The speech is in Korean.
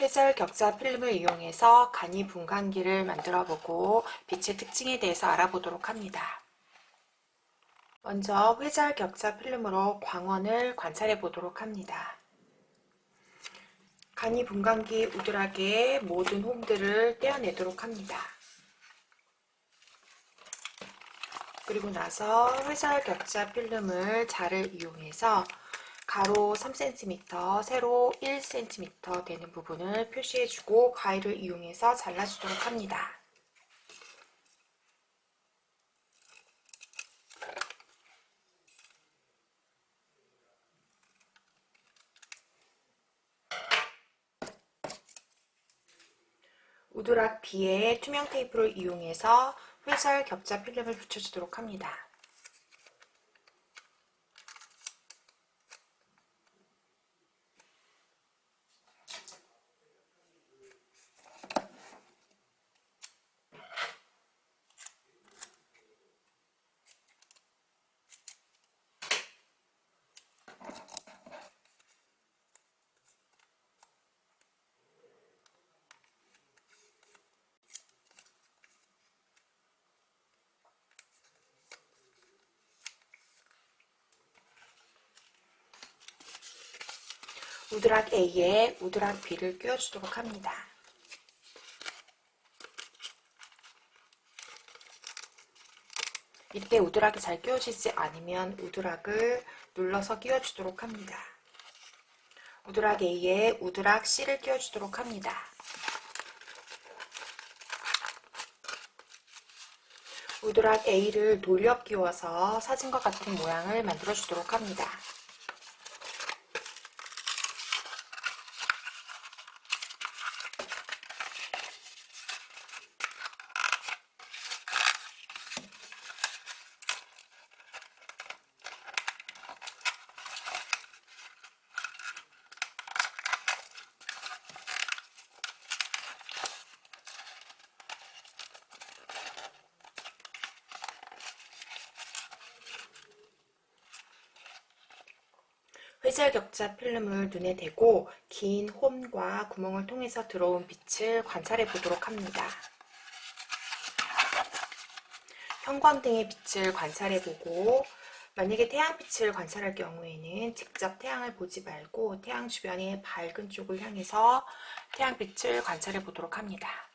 회절 격자 필름을 이용해서 간이 분광기를 만들어 보고 빛의 특징에 대해서 알아보도록 합니다. 먼저 회절 격자 필름으로 광원을 관찰해 보도록 합니다. 간이 분광기 우드락의 모든 홈들을 떼어내도록 합니다. 그리고 나서 회절 격자 필름을 자를 이용해서 가로 3cm, 세로 1cm 되는 부분을 표시해주고 가위를 이용해서 잘라주도록 합니다. 우드락 B에 투명 테이프를 이용해서 회절 격자 필름을 붙여주도록 합니다. 우드락 A에 우드락 B를 끼워주도록 합니다. 이때 우드락이 잘 끼워지지 않으면 우드락을 눌러서 끼워주도록 합니다. 우드락 A에 우드락 C를 끼워주도록 합니다. 우드락 A를 돌려 끼워서 사진과 같은 모양을 만들어 주도록 합니다. 회절 격자 필름을 눈에 대고 긴 홈과 구멍을 통해서 들어온 빛을 관찰해 보도록 합니다. 형광등의 빛을 관찰해 보고 만약에 태양빛을 관찰할 경우에는 직접 태양을 보지 말고 태양 주변의 밝은 쪽을 향해서 태양빛을 관찰해 보도록 합니다.